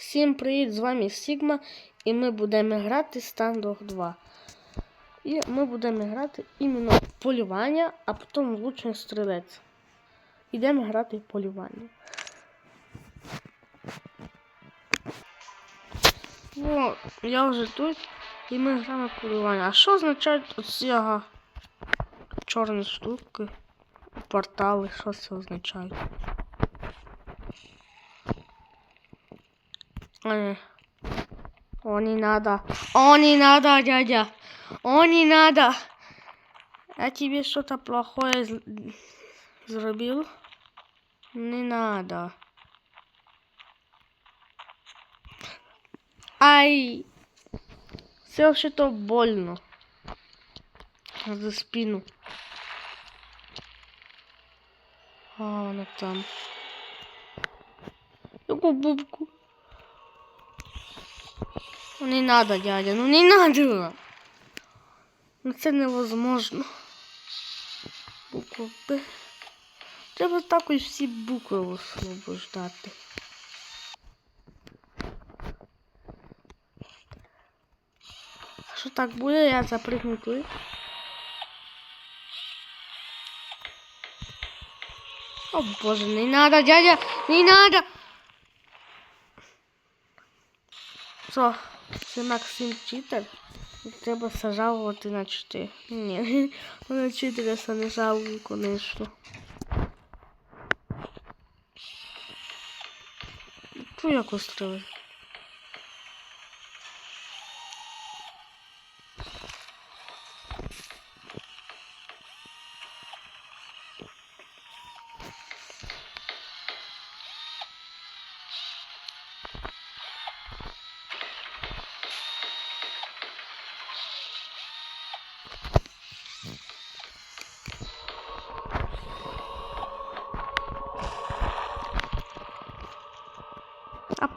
Всім привіт! З вами Сігма, і ми будемо грати Standoff 2. І ми будемо грати іменно полювання, а потім влучний стрілець. Ідемо грати полювання. О, я вже тут, і ми граємо полювання. А що означають оці чорні штуки? Портали, що це означає? Надо. О, не надо, дядя. О, не надо. Я тебе что-то плохое зробил? Не надо. Ай. Все вообще-то больно. За спину. А, она там. Бубку. Ну не надо, дядя, ну не надо. Ну це невозможно. Буква Б. Треба так ось всі букви освобождати. Що так буде, я запригну туди. О боже, не надо, дядя, не надо. Що, це Максим читер? Треба сажалувати на 4. Ні, на 4 я не жалую, конечно. Чу як устроїв?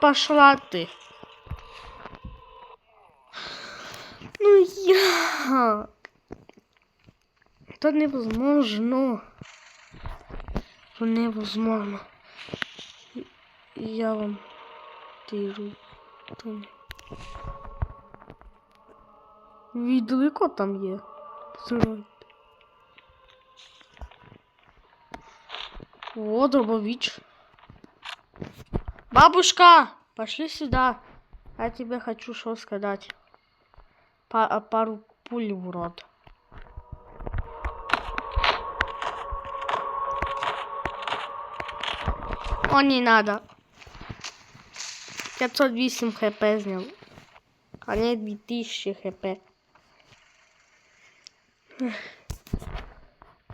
пошла ты. Ну я. Это невозможно. Это невозможно. И- Я вам тиру. Відлико там є. Посирайте. О, дробович. Бабушка, пошли сюда. Я тебе хочу что сказать. Па- пару пуль в рот. О, не надо. 508 хп снял. А не 2000 хп.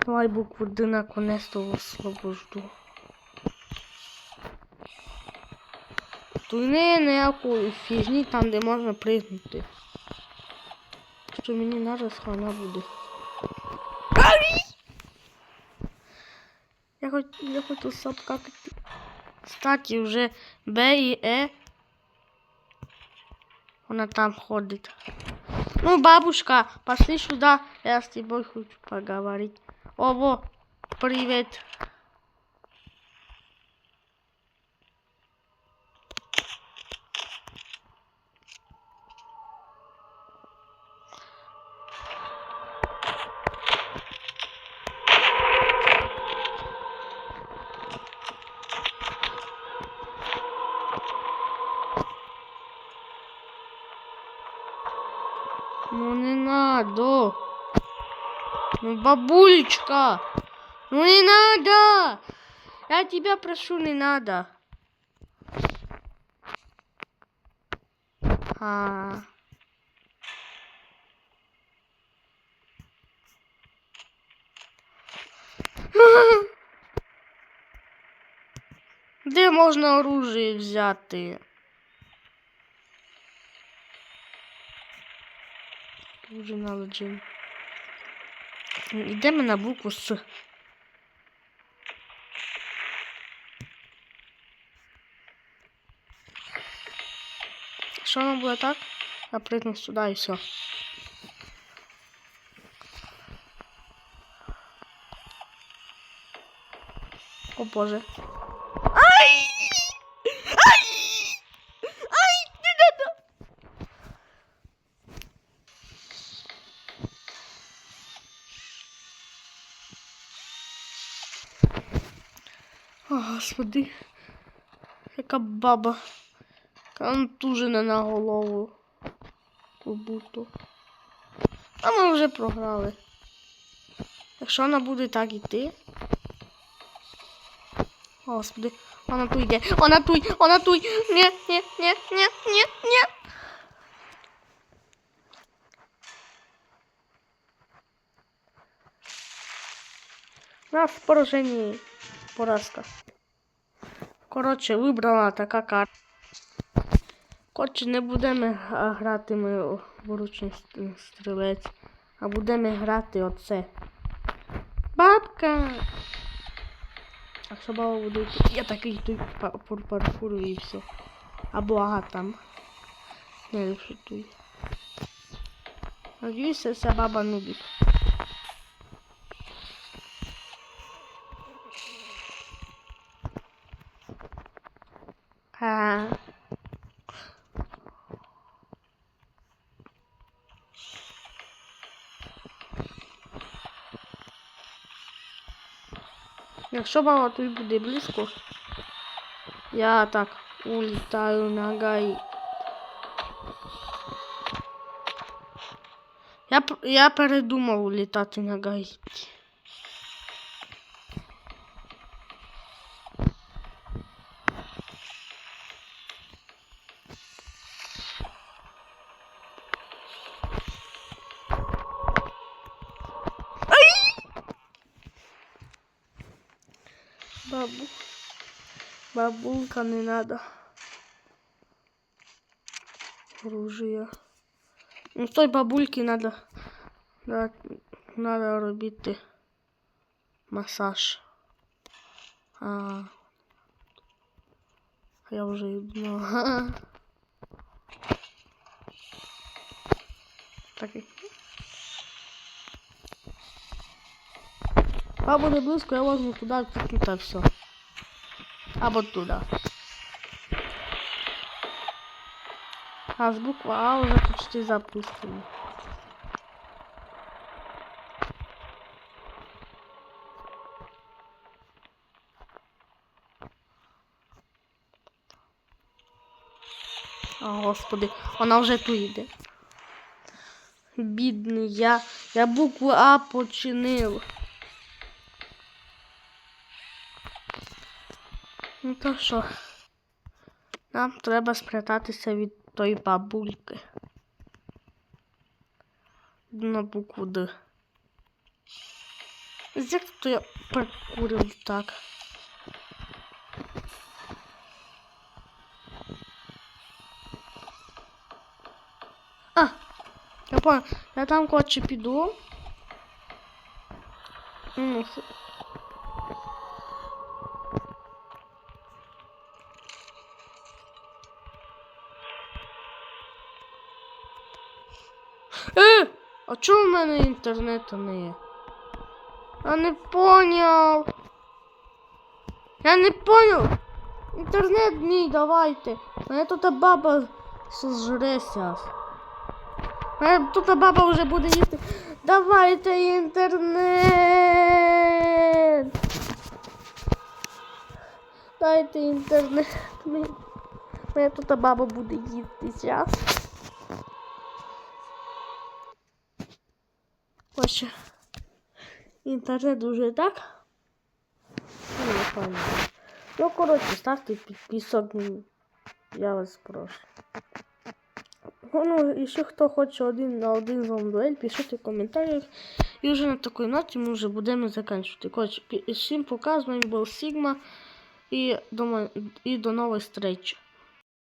Давай букву Д наконец-то освобожду. Тут не ніякої фігні там, де можна пригнути. Що мені зараз хана буде. Ай! Я хоч я хочу сапкати. Кстати, вже Б і Е. Вона там ходить. Ну, бабушка, пошли сюда. Я с тобой хочу поговорить. О, во, привет. Ну, бабулечка. Ну не надо. Я тебя прошу, не надо. А. Де можна оружие взяти? Дуже наладжен. Йдемо на букву С. Що воно буде так? Пригну сюди і все. О боже. Ай! Ай! Господи. Яка баба. Контужена на голову. Побуту. А ми вже програли. Якщо вона буде так іти. Господи, вона тут йде. Вона тут, вона тут. Ні, ні, ні, ні, ні, ні. Нас поражені. Поразка. Коротше, вибрала така карта. Коротше, не будемо грати ми у виручний стрілець, а будемо грати оце. Бабка! Якщо баба буде я такий йду пар паркурю і все. Або ага там. Не шутуй. Надіюсь, ця баба нубік. Ха. Якщо баба тут буде близько, я так улітаю на гай. Я, п- я передумав улітати на Гаїті. Бабу. Бабулка не надо. Оружие. Ну, з той бабульки надо, надо, надо робити масаж. А, я вже йду. Так. Бабу не близько, я возьму туди, тут і все. Або туди. А з буква А уже почти запустили. О, господи, вона вже тут йде. Бідний я. Я букву А починив. Ну то що? Нам треба спрятатися від тої бабульки. На букву Д. Як то я прикурив так? А! Я понял. Я там коротше піду. Ну, А чого в мене інтернету не є? Я не поняв. Я не поняв. Інтернет мій давайте. Мене тут баба сожре зараз. Мене тут баба вже буде їсти. Давайте інтернет. Дайте інтернет. Мене тут баба буде їсти зараз. Ось. Інтернет уже так. Ну. Ну, коротше, ставте підписок. Я вас прошу. Ну, і хто хоче один на один з вами дуель, пишіть в коментарях. І вже на такій ноті ми вже будемо закінчувати. Коротше, всім пока, з вами був Сігма. І до, і до нової зустрічі.